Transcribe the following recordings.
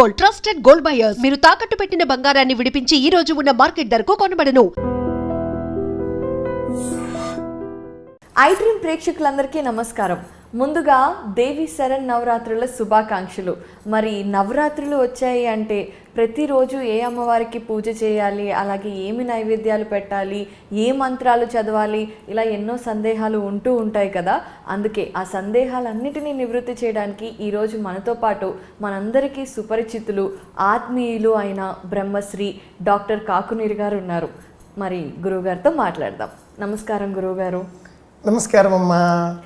Gold trusted gold buyers. మీరు తాకట్టు పెట్టిన బంగారాన్ని విడిపించి ఈ రోజు ఉన్న మార్కెట్ ధరకు కొనబడను. ఐ డ్రీమ్ ప్రేక్షకులందరికీ నమస్కారం. ముందుగా దేవి శరణ్ నవరాత్రుల శుభాకాంక్షలు. మరి నవరాత్రులు వచ్చాయి అంటే ప్రతిరోజు ఏ అమ్మవారికి పూజ చేయాలి? అలాగే ఏమి నైవేద్యాలు పెట్టాలి? ఏ మంత్రాలు చదవాలి? ఇలా ఎన్నో సందేహాలు ఉంటూ ఉంటాయి కదా? అందుకే ఆ సందేహాలన్నిటినీ నివృత్తి చేయడానికి ఈరోజు మనతో పాటు మనందరికీ సుపరిచితులు ఆత్మీయులు అయిన బ్రహ్మశ్రీ డాక్టర్ కాకునీరు గారు ఉన్నారు. మరి గురువుగారితో మాట్లాడదాం. నమస్కారం గురువుగారు. నమస్కారం అమ్మా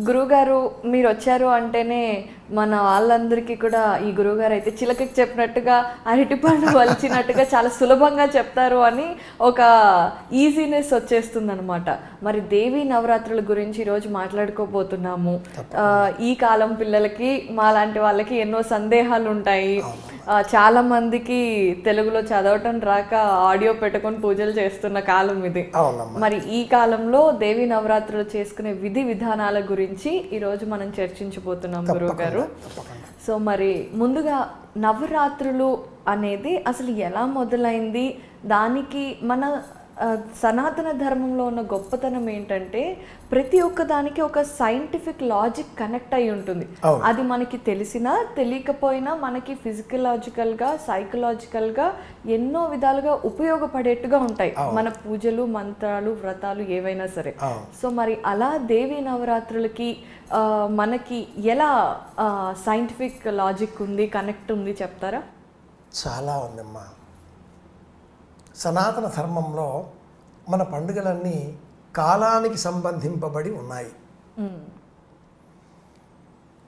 గురువుగారు మీరు వచ్చారు అంటేనే మన వాళ్ళందరికీ కూడా ఈ గురువుగారు అయితే చిలకకి చెప్పినట్టుగా అరటిపండు వలిచినట్టుగా చాలా సులభంగా చెప్తారు అని ఒక ఈజీనెస్ వచ్చేస్తుంది అనమాట మరి దేవి నవరాత్రుల గురించి ఈరోజు మాట్లాడుకోబోతున్నాము. ఈ కాలం పిల్లలకి మా లాంటి వాళ్ళకి ఎన్నో సందేహాలు ఉంటాయి. చాలా మందికి తెలుగులో చదవటం రాక ఆడియో పెట్టుకొని పూజలు చేస్తున్న కాలం ఇది. మరి ఈ కాలంలో దేవి నవరాత్రులు చేసుకునే విధి విధానాల గురించి ఈరోజు మనం చర్చించబోతున్నాం గురువు గారు సో మరి ముందుగా నవరాత్రులు అనేది అసలు ఎలా మొదలైంది? దానికి మన సనాతన ధర్మంలో ఉన్న గొప్పతనం ఏంటంటే ప్రతి ఒక్క దానికి ఒక సైంటిఫిక్ లాజిక్ కనెక్ట్ అయి ఉంటుంది. అది మనకి తెలిసినా తెలియకపోయినా మనకి ఫిజికలాజికల్గా సైకలాజికల్గా ఎన్నో విధాలుగా ఉపయోగపడేట్టుగా ఉంటాయి. మన పూజలు మంత్రాలు వ్రతాలు ఏవైనా సరే. సో మరి అలా దేవి నవరాత్రులకి మనకి ఎలా సైంటిఫిక్ లాజిక్ ఉంది కనెక్ట్ ఉంది చెప్తారా? చాలా ఉందమ్మా. సనాతన ధర్మంలో మన పండుగలన్నీ కాలానికి సంబంధింపబడి ఉన్నాయి.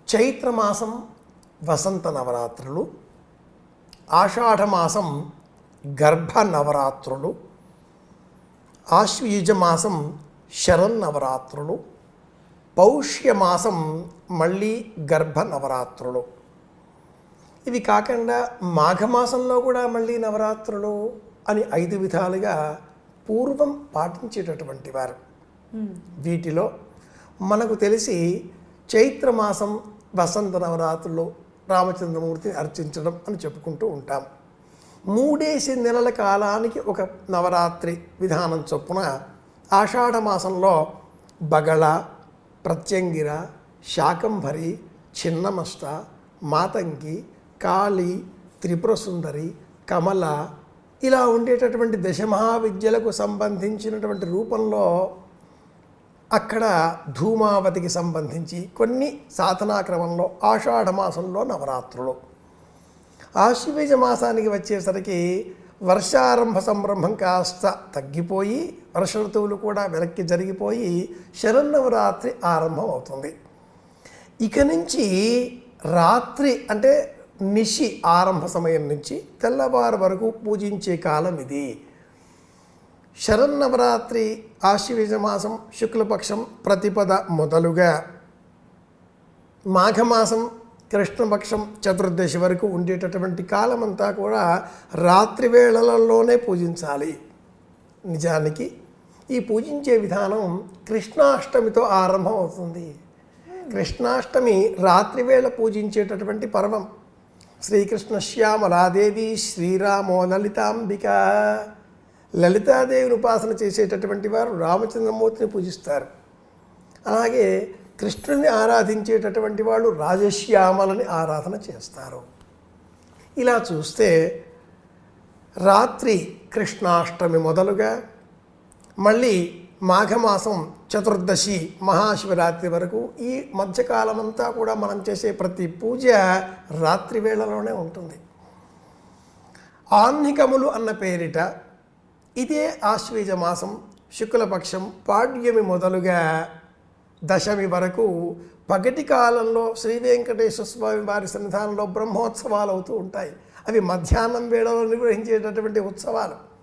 చైత్రమాసం వసంత నవరాత్రులు ఆషాఢమాసం గర్భ నవరాత్రులు ఆశ్వయుజ మాసం శరన్నవరాత్రులు పౌష్యమాసం మళ్ళీ గర్భ నవరాత్రులు. ఇవి కాకుండా మాఘమాసంలో కూడా మళ్ళీ నవరాత్రులు అని ఐదు విధాలుగా పూర్వం పాటించేటటువంటి వారు. వీటిలో మనకు తెలిసి చైత్రమాసం వసంత నవరాత్రులు రామచంద్రమూర్తిని అర్చించడం అని చెప్పుకుంటూ ఉంటాం. మూడేసి నెలల కాలానికి ఒక నవరాత్రి విధానం చొప్పున ఆషాఢ మాసంలో బగళ ప్రత్యంగిర శాకంభరి చిన్నమస్త మాతంగి కాళి త్రిపుర సుందరి కమల ఇలా ఉండేటటువంటి దశమహావిద్యలకు సంబంధించినటువంటి రూపంలో అక్కడ ధూమావతికి సంబంధించి కొన్ని సాధనా క్రమంలో నవరాత్రులు. ఆశ్వీజ మాసానికి వచ్చేసరికి వర్షారంభ సంరంభం కాస్త తగ్గిపోయి వర్ష ఋతువులు కూడా వెనక్కి జరిగిపోయి శరన్నవరాత్రి ఆరంభం అవుతుంది ఇక నుంచి రాత్రి అంటే నిషి ఆరంభ సమయం నుంచి తెల్లవారు వరకు పూజించే కాలం ఇది. శరన్నవరాత్రి ఆశ్వీజ మాసం శుక్లపక్షం ప్రతిపద మొదలుగా. మాఘమాసం కృష్ణపక్షం చతుర్దశి వరకు ఉండేటటువంటి కాలమంతా కూడా రాత్రి వేళలలోనే పూజించాలి. నిజానికి ఈ పూజించే విధానం కృష్ణాష్టమితో ఆరంభం అవుతుంది కృష్ణాష్టమి రాత్రివేళ పూజించేటటువంటి పర్వం. శ్రీకృష్ణ శ్యామలాదేవి శ్రీరామో లలితాంబిక. లలితాదేవిని ఉపాసన చేసేటటువంటి వారు రామచంద్రమూర్తిని పూజిస్తారు. అలాగే కృష్ణుని ఆరాధించేటటువంటి వాళ్ళు రాజశ్యామలని ఆరాధన చేస్తారు. ఇలా చూస్తే రాత్రి కృష్ణాష్టమి మొదలుగా మళ్ళీ మాఘమాసం చతుర్దశి మహాశివరాత్రి వరకు ఈ మధ్యకాలమంతా కూడా మనం చేసే ప్రతి పూజ రాత్రి వేళలోనే ఉంటుంది. ఆహ్నికములు అన్న పేరిట ఇదే ఆశ్వీజ మాసం శుక్లపక్షం పాడ్యమి మొదలుగా దశమి వరకు పగటి కాలంలో శ్రీ వెంకటేశ్వర స్వామి వారి సన్నిధానంలో బ్రహ్మోత్సవాలు అవుతూ ఉంటాయి. అవి మధ్యాహ్నం వేళలో నిర్వహించేటటువంటి ఉత్సవాలు.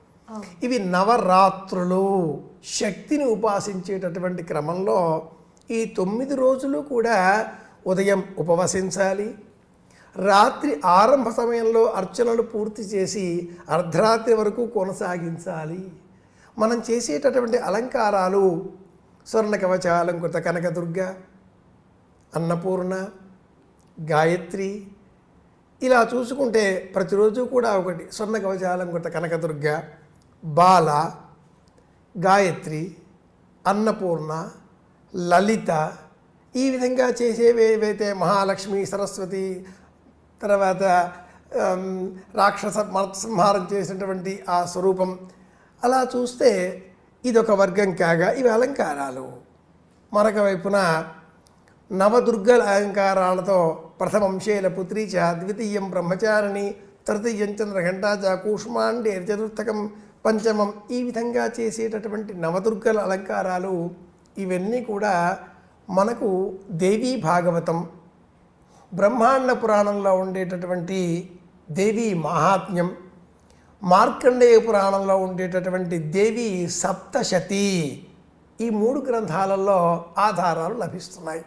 ఇవి నవరాత్రులు. శక్తిని ఉపాసించేటటువంటి క్రమంలో ఈ తొమ్మిది రోజులు కూడా ఉదయం ఉపవసించాలి. రాత్రి ఆరంభ సమయంలో అర్చనలు పూర్తి చేసి అర్ధరాత్రి వరకు కొనసాగించాలి. మనం చేసేటటువంటి అలంకారాలు స్వర్ణ కవచాలంకృత కనకదుర్గ అన్నపూర్ణ గాయత్రి ఇలా చూసుకుంటే ప్రతిరోజు కూడా ఒకటి. స్వర్ణ కవచాలంకృత కనకదుర్గ బాల గాయత్రి అన్నపూర్ణ లలిత ఈ విధంగా చేసేవి ఏవైతే మహాలక్ష్మి సరస్వతి తర్వాత రాక్షస సంహారం చేసినటువంటి ఆ స్వరూపం అలా చూస్తే ఇదొక వర్గం కాగా ఇవి అలంకారాలు. మరొక వైపున నవదుర్గల అలంకారాలతో ప్రథమం శైలపుత్రి చ ద్వితీయం బ్రహ్మచారిణి తృతీయం చంద్రఘంటా చ కూష్మాండే చతుర్థకం పంచమం ఈ విధంగా చేసేటటువంటి నవదుర్గల అలంకారాలు ఇవన్నీ కూడా మనకు దేవీ భాగవతం బ్రహ్మాండ పురాణంలో ఉండేటటువంటి దేవీ మహాత్మ్యం మార్కండేయ పురాణంలో ఉండేటటువంటి దేవి సప్తశతి ఈ మూడు గ్రంథాలలో ఆధారాలు లభిస్తున్నాయి.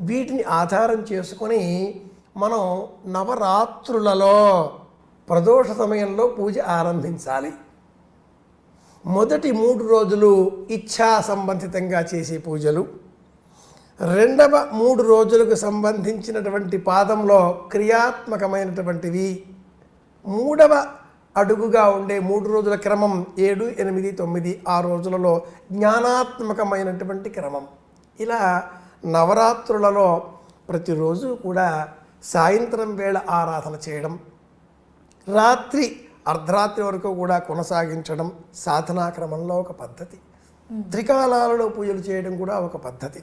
వీటిని ఆధారం చేసుకొని మనం నవరాత్రులలో ప్రదోష సమయంలో పూజ ఆరంభించాలి. మొదటి మూడు రోజులు ఇచ్ఛా సంబంధితంగా చేసే పూజలు. రెండవ మూడు రోజులకు సంబంధించినటువంటి పాదంలో క్రియాత్మకమైనటువంటివి. మూడవ అడుగుగా ఉండే మూడు రోజుల క్రమం ఏడు ఎనిమిది తొమ్మిది ఆ రోజులలో జ్ఞానాత్మకమైనటువంటి క్రమం. ఇలా నవరాత్రులలో ప్రతిరోజు కూడా సాయంత్రం వేళ ఆరాధన చేయడం. రాత్రి అర్ధరాత్రి వరకు కూడా కొనసాగించడం సాధనాక్రమంలో ఒక పద్ధతి. త్రికాలాలలో పూజలు చేయడం కూడా ఒక పద్ధతి.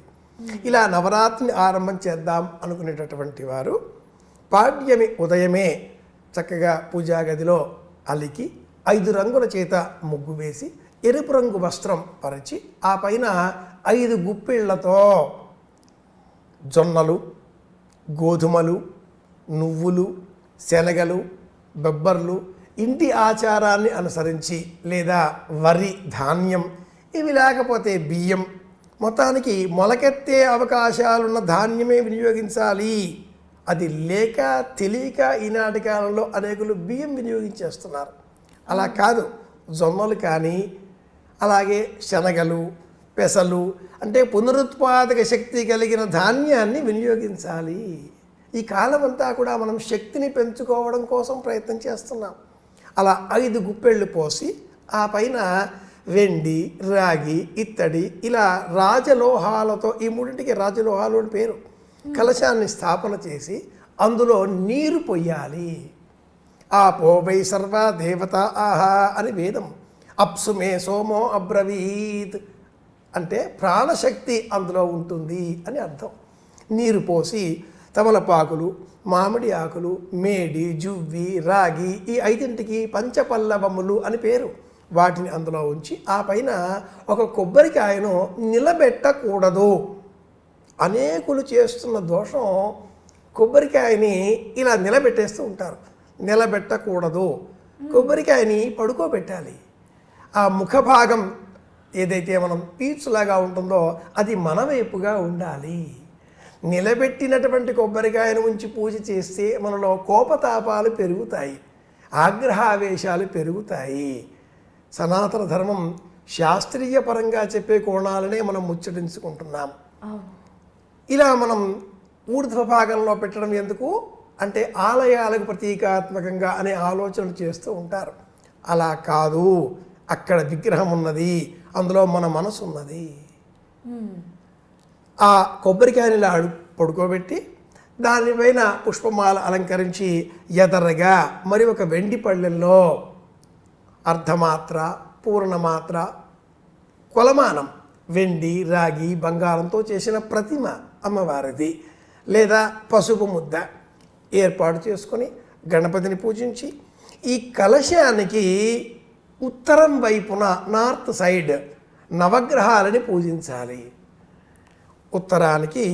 ఇలా నవరాత్రిని ఆరంభం చేద్దాం అనుకునేటటువంటి వారు పాడ్యమి ఉదయమే చక్కగా పూజా గదిలో అలికి ఐదు రంగుల చేత ముగ్గు వేసి ఎరుపు రంగు వస్త్రం పరిచి ఆ పైన ఐదు గుప్పిళ్ళతో జొన్నలు గోధుమలు నువ్వులు శనగలు బొబ్బర్లు ఇంటి ఆచారాన్ని అనుసరించి లేదా వరి ధాన్యం ఇవి లేకపోతే బియ్యం. మొత్తానికి మొలకెత్తే అవకాశాలున్న ధాన్యమే వినియోగించాలి. అది లేక తెలియక ఈనాటి కాలంలో అనేకులు బియ్యం వినియోగించేస్తున్నారు. అలా కాదు జొన్నలు కానీ అలాగే శనగలు పెసలు అంటే పునరుత్పాదక శక్తి కలిగిన ధాన్యాన్ని వినియోగించాలి. ఈ కాలం అంతా కూడా మనం శక్తిని పెంచుకోవడం కోసం ప్రయత్నం చేస్తున్నాం. అలా ఐదు గుప్పెళ్ళు పోసి ఆ పైన వెండి రాగి ఇత్తడి ఇలా రాజలోహాలతో ఈ మూడింటికి రాజలోహాలు అని పేరు. కలశాన్ని స్థాపన చేసి అందులో నీరు పొయ్యాలి. ఆ పోవై సర్వ దేవత ఆహా అని వేదం. అప్సుమే సోమో అబ్రవీత్ అంటే ప్రాణశక్తి అందులో ఉంటుంది అని అర్థం. నీరు పోసి తమలపాకులు మామిడి ఆకులు మేడి జువ్వి రాగి ఈ ఐదింటికి పంచపల్లవములు అని పేరు. వాటిని అందులో ఉంచి ఆ పైన ఒక కొబ్బరికాయను నిలబెట్టకూడదు. అనేకులు చేస్తున్న దోషం కొబ్బరికాయని ఇలా నిలబెట్టేస్తూ ఉంటారు. నిలబెట్టకూడదు. కొబ్బరికాయని పడుకోబెట్టాలి. ఆ ముఖభాగం ఏదైతే మనం పీచులాగా ఉంటుందో అది మన వైపుగా ఉండాలి. నిలబెట్టినటువంటి కొబ్బరికాయను ఉంచి పూజ చేస్తే మనలో కోపతాపాలు పెరుగుతాయి ఆగ్రహావేశాలు పెరుగుతాయి. సనాతన ధర్మం శాస్త్రీయ పరంగా చెప్పే కోణాలనే మనం ముచ్చటించుకుంటున్నాం. ఇలా మనం ఊర్ధ్వ భాగంలో పెట్టడం ఎందుకు? అంటే ఆలయాలకు ప్రతీకాత్మకంగా అనే ఆలోచనలు చేస్తూ ఉంటారు. అలా కాదు అక్కడ విగ్రహం ఉన్నది అందులో మన మనసు ఉన్నది ఆ కొబ్బరికాయని అడు పడుకోబెట్టి దానిపైన పుష్పమాల అలంకరించి ఎదరగా మరి ఒక వెండి పళ్ళెల్లో అర్ధమాత్ర పూర్ణమాత్ర కొలమానం వెండి రాగి బంగారంతో చేసిన ప్రతిమ అమ్మవారిది. లేదా పసుపు ముద్ద ఏర్పాటు చేసుకొని గణపతిని పూజించి ఈ కలశానికి ఉత్తరం వైపున నార్త్ సైడ్ నవగ్రహాలని పూజించాలి. ఉత్తరానికి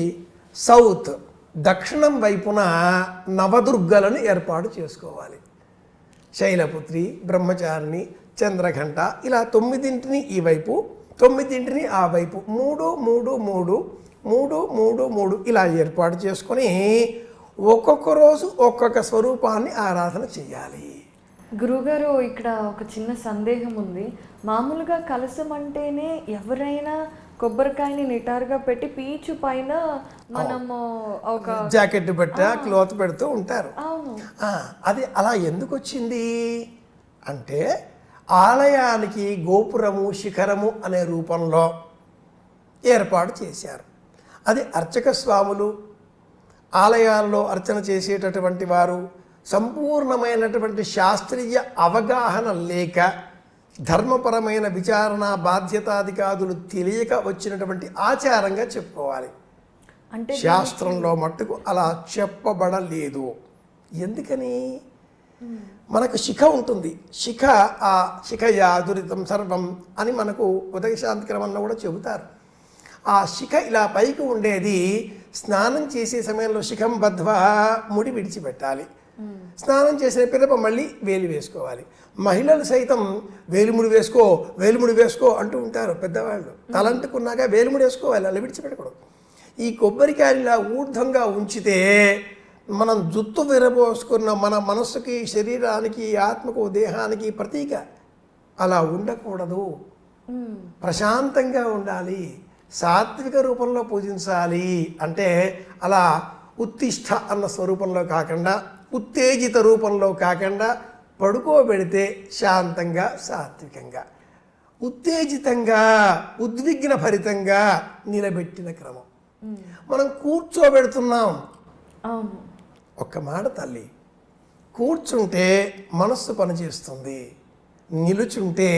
సౌత్ దక్షిణం వైపున నవదుర్గలను ఏర్పాటు చేసుకోవాలి. శైలపుత్రి బ్రహ్మచారిణి చంద్రఘంట ఇలా తొమ్మిదింటిని ఈ వైపు తొమ్మిదింటిని ఆ వైపు మూడు మూడు మూడు మూడు మూడు మూడు ఇలా ఏర్పాటు చేసుకొని ఒక్కొక్క రోజు ఒక్కొక్క స్వరూపాన్ని ఆరాధన చేయాలి. గురుగారు ఇక్కడ ఒక చిన్న సందేహం ఉంది. మామూలుగా కలసం అంటేనే ఎవరైనా కొబ్బరికాయని నిటారుగా పెట్టి పీచు పైన మనము ఒక జాకెట్ పెట్ట క్లోత్ పెడుతూ ఉంటారు. అది అలా ఎందుకు వచ్చింది అంటే ఆలయానికి గోపురము శిఖరము అనే రూపంలో ఏర్పాటు చేశారు. అది అర్చక స్వాములు ఆలయాల్లో అర్చన చేసేటటువంటి వారు సంపూర్ణమైనటువంటి శాస్త్రీయ అవగాహన లేక ధర్మపరమైన విచారణ బాధ్యతాధికారులు తెలియక వచ్చినటువంటి ఆచారంగా చెప్పుకోవాలి. అంటే శాస్త్రంలో మట్టుకు అలా చెప్పబడలేదు. ఎందుకని? మనకు శిఖ ఉంటుంది. శిఖ ఆ శిఖ యాదురితం సర్వం అని మనకు ఉదయ శాంతిక్రమంలో కూడా చెబుతారు. ఆ శిఖ ఇలా పైకి ఉండేది స్నానం చేసే సమయంలో శిఖం బద్ధ్వా ముడి విడిచిపెట్టాలి. స్నానం చేసిన పిదప మళ్ళీ వేలు వేసుకోవాలి. మహిళలు సైతం వేలుముడి వేసుకో వేలుముడి వేసుకో అంటూ ఉంటారు పెద్దవాళ్ళు. తలంటుకున్నాక వేలుముడి వేసుకోవాలి అలా విడిచిపెట్టకూడదు. ఈ కొబ్బరికాయలు ఇలా ఊర్ధ్వంగా ఉంచితే మనం జుత్తు విరబోసుకున్న మన మనస్సుకి శరీరానికి ఆత్మకు దేహానికి ప్రతీక. అలా ఉండకూడదు. ప్రశాంతంగా ఉండాలి. సాత్విక రూపంలో పూజించాలి అంటే అలా ఉత్తిష్ట అన్న స్వరూపంలో కాకుండా ఉత్తేజిత రూపంలో కాకుండా పడుకోబెడితే శాంతంగా సాత్వికంగా ఉత్తేజితంగా ఉద్విగ్న భరితంగా నిలబెట్టిన క్రమం. మనం కూర్చోబెడుతున్నాం. ఒక్క మాట తల్లి కూర్చుంటే మనస్సు పనిచేస్తుంది నిలుచుంటే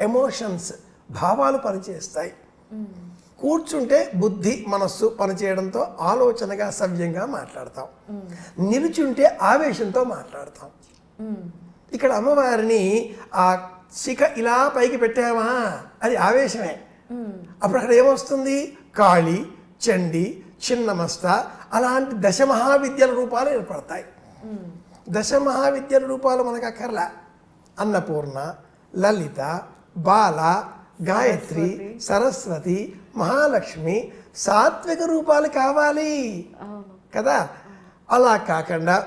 ఎమోషన్స్ భావాలు పనిచేస్తాయి. కూర్చుంటే బుద్ధి మనస్సు పనిచేయడంతో ఆలోచనగా సవ్యంగా మాట్లాడతాం. నిలుచుంటే ఆవేశంతో మాట్లాడతాం. ఇక్కడ అమ్మవారిని ఆ శిఖ ఇలా పైకి పెట్టామా అది ఆవేశమే. అప్పుడు అక్కడ ఏమొస్తుంది? కాళి చండి చిన్నమస్త అలాంటి దశ మహావిద్యల రూపాలు ఏర్పడతాయి. దశ మహావిద్యల రూపాలు మనకు అక్కర్లా. అన్నపూర్ణ లలిత బాల గాయత్రి సరస్వతి మహాలక్ష్మి సాత్విక రూపాలు కావాలి. కదా? అలా కాకుండా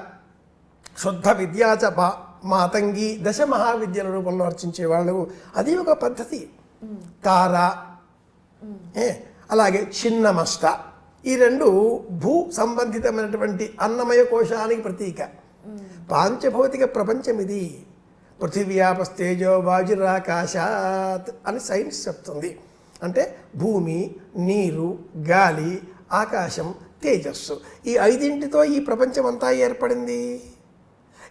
శుద్ధ విద్యాచ మాతంగి దశ మహావిద్యల రూపంలో అర్చించే వాళ్ళు అది ఒక పద్ధతి. తార ఏ అలాగే చిన్నమస్త ఈ రెండు భూ సంబంధితమైనటువంటి అన్నమయ కోశానికి ప్రతీక. పాంచభౌతిక ప్రపంచం ఇది. పృథివ్యాపస్తేజో వాజురాకాశాత్ అని సైన్స్ చెప్తుంది. అంటే భూమి నీరు గాలి ఆకాశం తేజస్సు. ఈ ఐదింటితో ఈ ప్రపంచం అంతా ఏర్పడింది.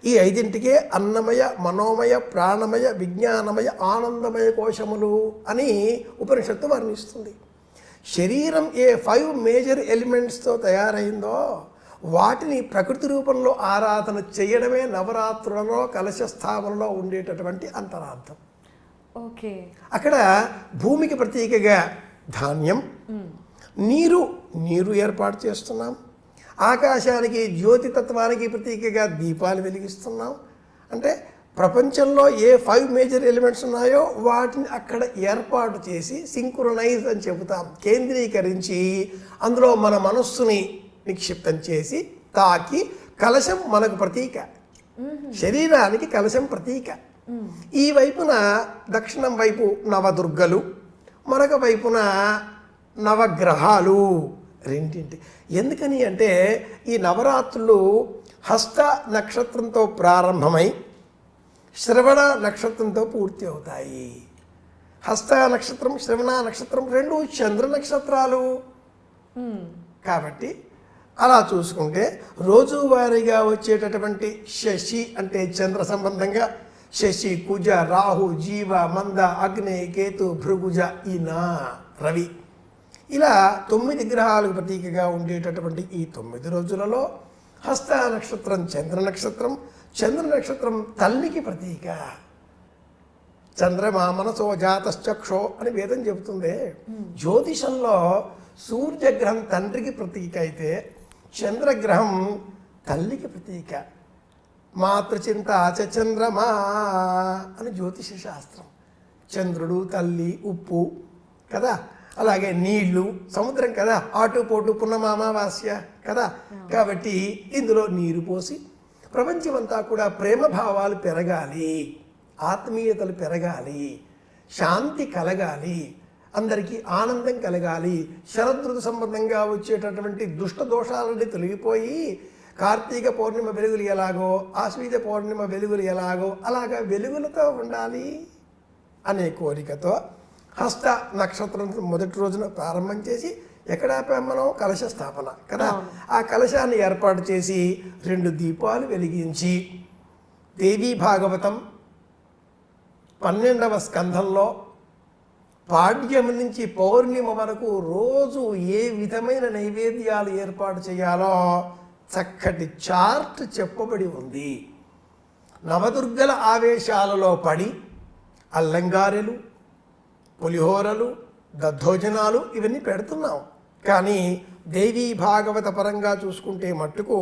ఈ ఐదింటికే అన్నమయ మనోమయ ప్రాణమయ విజ్ఞానమయ ఆనందమయ కోశములు అని ఉపనిషత్తు వర్ణిస్తుంది. శరీరం ఏ ఫైవ్ మేజర్ ఎలిమెంట్స్తో తయారైందో వాటిని ప్రకృతి రూపంలో ఆరాధన చేయడమే నవరాత్రులలో కలశ స్థాపనలో ఉండేటటువంటి అంతరార్థం. ఓకే. అక్కడ భూమికి ప్రతీకగా ధాన్యం నీరు నీరు ఏర్పాటు చేస్తున్నాం. ఆకాశానికి జ్యోతితత్వానికి ప్రతీకగా దీపాలు వెలిగిస్తున్నాం. అంటే ప్రపంచంలో ఏ ఫైవ్ మేజర్ ఎలిమెంట్స్ ఉన్నాయో వాటిని అక్కడ ఏర్పాటు చేసి సింక్రొనైజ్ అని చెబుతాం. కేంద్రీకరించి అందులో మన మనస్సుని నిక్షిప్తం చేసి తాకి కలశం మనకు ప్రతీక. శరీరానికి కలశం ప్రతీక. ఈ వైపున దక్షిణం వైపు నవదుర్గలు మరొక వైపున నవగ్రహాలు రెండింటి. ఎందుకని అంటే ఈ నవరాత్రులు హస్త నక్షత్రంతో ప్రారంభమై శ్రవణ నక్షత్రంతో పూర్తి అవుతాయి. హస్త నక్షత్రం శ్రవణ నక్షత్రం రెండు చంద్ర నక్షత్రాలు. కాబట్టి అలా చూసుకుంటే రోజువారీగా వచ్చేటటువంటి శశి అంటే చంద్ర సంబంధంగా శశి కుజ రాహు జీవ మంద అగ్ని కేతు భృగుజ ఈన రవి. ఇలా తొమ్మిది గ్రహాలకు ప్రతీకగా ఉండేటటువంటి ఈ తొమ్మిది రోజులలో హస్త నక్షత్రం చంద్ర నక్షత్రం చంద్ర నక్షత్రం తల్లికి ప్రతీక. చంద్రమా మనసో జాతశ్చక్షో అని వేదం చెబుతుంది. జ్యోతిషంలో సూర్యగ్రహం తండ్రికి ప్రతీక అయితే చంద్రగ్రహం తల్లికి ప్రతీక. మాతృచింత చంద్రమా అని జ్యోతిష శాస్త్రం. చంద్రుడు తల్లి ఉప్పు కదా? అలాగే నీళ్ళు సముద్రం కదా? ఆటు పోటు పున్నమామావాస్య కదా? కాబట్టి ఇందులో నీరు పోసి ప్రపంచమంతా కూడా ప్రేమ భావాలు పెరగాలి ఆత్మీయతలు పెరగాలి శాంతి కలగాలి అందరికీ ఆనందం కలగాలి శరదృతు సంబంధంగా వచ్చేటటువంటి దుష్ట దోషాలన్నీ తొలగిపోయి కార్తీక పౌర్ణిమ వెలుగులు ఎలాగో ఆశ్వీజ పౌర్ణిమ వెలుగులు ఎలాగో అలాగా వెలుగులతో ఉండాలి అనే కోరికతో హస్త నక్షత్రం మొదటి రోజున ప్రారంభం చేసి ఎక్కడ మనం కలశ స్థాపన కదా? ఆ కలశాన్ని ఏర్పాటు చేసి రెండు దీపాలు వెలిగించి దేవీ భాగవతం పన్నెండవ స్కంధంలో పాడ్యం నుంచి పౌర్ణిమ వరకు రోజు ఏ విధమైన నైవేద్యాలు ఏర్పాటు చేయాలో చక్కటి చార్ట్ చెప్పబడి ఉంది. నవదుర్గల ఆవేశాలలో పడి అల్లంగారెలు పులిహోరలు దద్దోజనాలు ఇవన్నీ పెడుతున్నాం. కానీ దేవీ భాగవత పరంగా చూసుకుంటే మట్టుకు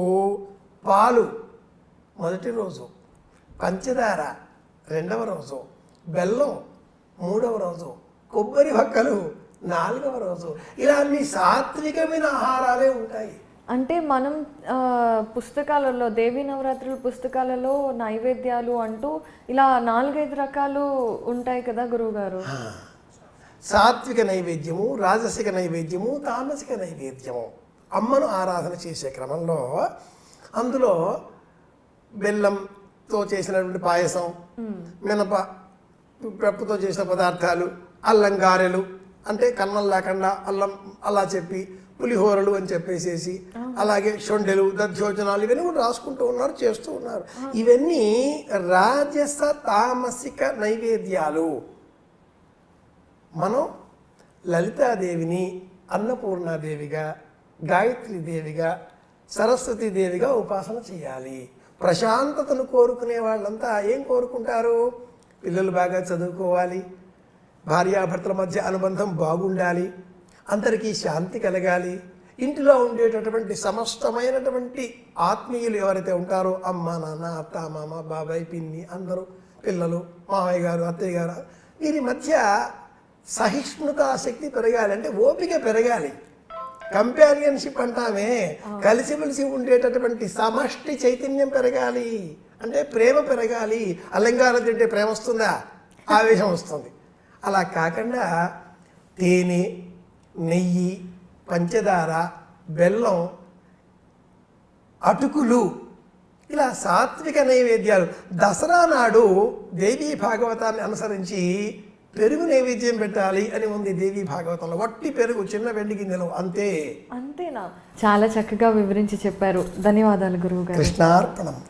పాలు మొదటి రోజు పంచదార రెండవ రోజు బెల్లం మూడవ రోజు కొబ్బరి వక్కలు నాలుగవ రోజు. ఇలా అన్ని సాత్వికమైన ఆహారాలే ఉంటాయి. అంటే మనం పుస్తకాలలో దేవీ నవరాత్రుల పుస్తకాలలో నైవేద్యాలు అంటూ ఇలా నాలుగైదు రకాలు ఉంటాయి కదా గురువుగారు? సాత్విక నైవేద్యము రాజసిక నైవేద్యము తామసిక నైవేద్యము. అమ్మను ఆరాధన చేసే క్రమంలో అందులో బెల్లంతో చేసినటువంటి పాయసం మినప పప్పుతో చేసిన పదార్థాలు అల్లం గారెలు అంటే కన్నం లేకుండా అల్లం అలా చెప్పి పులిహోరలు అని చెప్పేసేసి అలాగే షొండెలు దధ్యోజనాలు ఇవన్నీ కూడా రాసుకుంటూ ఉన్నారు చేస్తూ ఉన్నారు. ఇవన్నీ రాజస తామసిక నైవేద్యాలు. మనం లలితాదేవిని అన్నపూర్ణాదేవిగా గాయత్రీదేవిగా సరస్వతీదేవిగా ఉపాసన చేయాలి. ప్రశాంతతను కోరుకునే వాళ్ళంతా ఏం కోరుకుంటారు? పిల్లలు బాగా చదువుకోవాలి. భార్యాభర్తల మధ్య అనుబంధం బాగుండాలి. అందరికీ శాంతి కలగాలి. ఇంటిలో ఉండేటటువంటి సమస్తమైనటువంటి ఆత్మీయులు ఎవరైతే ఉంటారో అమ్మ నాన్న అత్త మామ బాబాయ్ పిన్ని అందరూ పిల్లలు మామయ్య గారు అత్తయ్య గారు వీరి మధ్య సహిష్ణుత శక్తి పెరగాలి. అంటే ఓపిక పెరగాలి. కంపానియన్షిప్ అంటామే. కలిసిమెలిసి ఉండేటటువంటి సమష్టి చైతన్యం పెరగాలి. అంటే ప్రేమ పెరగాలి. అలంకారం తింటే ప్రేమ వస్తుందా? ఆవేశం వస్తుంది. అలా కాకుండా తేనె నెయ్యి పంచదార బెల్లం అటుకులు ఇలా సాత్విక నైవేద్యాలు. దసరా నాడు దేవీ భాగవతాన్ని అనుసరించి పెరుగు నైవేద్యం పెట్టాలి అని ఉంది దేవీ భాగవతంలో. వట్టి పెరుగు చిన్న వెండి గిన్నెలు అంతే. అంతేనా? చాలా చక్కగా వివరించి చెప్పారు. ధన్యవాదాలు గురువు గారు కృష్ణార్పణం.